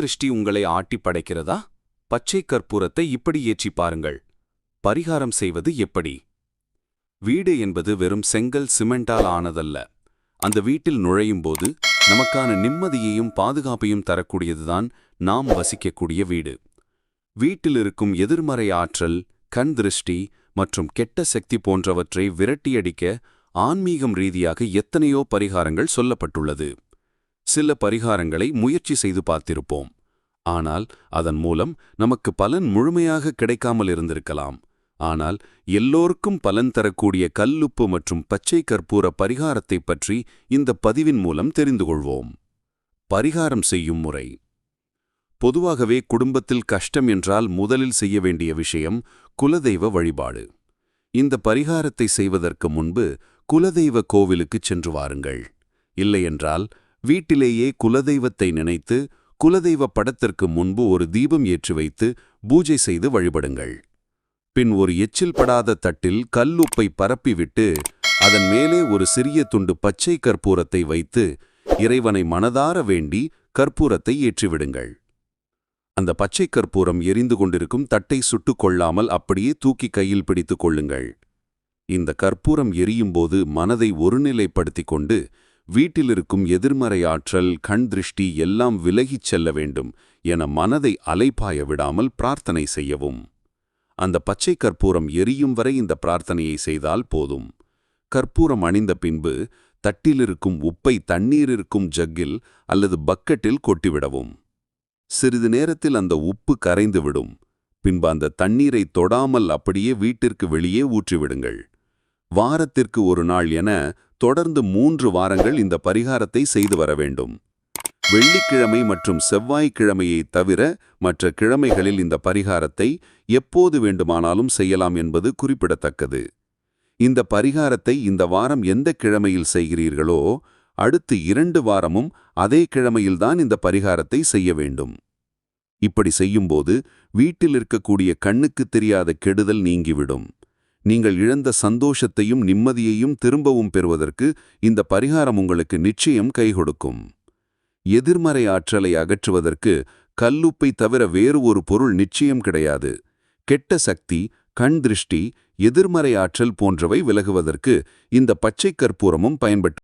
திருஷ்டி உங்களை ஆட்டி படைக்கிறதா? பச்சை கற்பூரத்தை இப்படி ஏற்றி பாருங்கள். பரிகாரம் செய்வது எப்படி? வீடு என்பது வெறும் செங்கல் சிமெண்டால் ஆனதல்ல. அந்த வீட்டில் நுழையும் போது நமக்கான நிம்மதியையும் பாதுகாப்பையும் தரக்கூடியதுதான் நாம் வசிக்கக்கூடிய வீடு. வீட்டில் இருக்கும் எதிர்மறை ஆற்றல் கண் திருஷ்டி மற்றும் கெட்ட சக்தி போன்றவற்றை விரட்டியடிக்க ஆன்மீகம் ரீதியாக எத்தனையோ பரிகாரங்கள் சொல்லப்பட்டுள்ளது. சில பரிகாரங்களை முயற்சி செய்து பார்த்திருப்போம். ஆனால் அதன் மூலம் நமக்கு பலன் முழுமையாக கிடைக்காமல் இருந்திருக்கலாம். ஆனால் எல்லோருக்கும் பலன் தரக்கூடிய கல்லுப்பு மற்றும் பச்சை கற்பூர பரிகாரத்தை பற்றி இந்த பதிவின் மூலம் தெரிந்து கொள்வோம். பரிகாரம் செய்யும் முறை. பொதுவாகவே குடும்பத்தில் கஷ்டம் என்றால் முதலில் செய்ய வேண்டிய விஷயம் குலதெய்வ வழிபாடு. இந்த பரிகாரத்தை செய்வதற்கு முன்பு குலதெய்வ கோவிலுக்கு சென்று வாருங்கள். இல்லையென்றால் வீட்டிலேயே குலதெய்வத்தை நினைத்து குலதெய்வ படத்திற்கு முன்பு ஒரு தீபம் ஏற்றி வைத்து பூஜை செய்து வழிபடுங்கள். பின் ஒரு எச்சில் படாத தட்டில் கல்லுப்பை பரப்பிவிட்டு அதன் மேலே ஒரு சிறிய துண்டு பச்சை கற்பூரத்தை வைத்து இறைவனை மனதார வேண்டி கற்பூரத்தை ஏற்றிவிடுங்கள். அந்த பச்சை கற்பூரம் எரிந்து கொண்டிருக்கும் தட்டை சுட்டுக் கொள்ளாமல் அப்படியே தூக்கி கையில் பிடித்துக் கொள்ளுங்கள். இந்த கற்பூரம் எரியும்போது மனதை ஒருநிலைப்படுத்திக் கொண்டு வீட்டிலிருக்கும் எதிர்மறை ஆற்றல் கண் திருஷ்டி எல்லாம் விலகிச் செல்ல வேண்டும் என மனதை அலைப்பாய விடாமல் பிரார்த்தனை செய்யவும். அந்த பச்சை கற்பூரம் எரியும் வரை இந்த பிரார்த்தனையை செய்தால் போதும். கற்பூரம் அணிந்த பின்பு தட்டிலிருக்கும் உப்பை தண்ணீர் இருக்கும் ஜக்கில் அல்லது பக்கெட்டில் கொட்டிவிடவும். சிறிது நேரத்தில் அந்த உப்பு கரைந்துவிடும். பின்பு அந்த தண்ணீரை தொடாமல் அப்படியே வீட்டிற்கு வெளியே ஊற்றிவிடுங்கள். வாரத்திற்கு ஒரு நாள் என தொடர்ந்து மூன்று வாரங்கள் இந்த பரிகாரத்தை செய்து வர வேண்டும். வெள்ளிக்கிழமை மற்றும் செவ்வாய்க்கிழமையை தவிர மற்ற கிழமைகளில் இந்த பரிகாரத்தை எப்போது வேண்டுமானாலும் செய்யலாம் என்பது குறிப்பிடத்தக்கது. இந்த பரிகாரத்தை இந்த வாரம் எந்த கிழமையில் செய்கிறீர்களோ அடுத்து இரண்டு வாரமும் அதே கிழமையில்தான் இந்த பரிகாரத்தை செய்ய வேண்டும். இப்படி செய்யும்போது வீட்டில் இருக்கக்கூடிய கண்ணுக்கு தெரியாத கெடுதல் நீங்கிவிடும். நீங்கள் இழந்த சந்தோஷத்தையும் நிம்மதியையும் திரும்பவும் பெறுவதற்கு இந்த பரிகாரம் உங்களுக்கு நிச்சயம் கை கொடுக்கும் எதிர்மறை ஆற்றலை அகற்றுவதற்கு கல்லுப்பை தவிர வேறு ஒரு பொருள் நிச்சயம் கிடையாது. கெட்ட சக்தி கண் திருஷ்டி எதிர்மறை ஆற்றல் போன்றவை விலகுவதற்கு இந்த பச்சை கற்பூரமும் பயன்பட்டு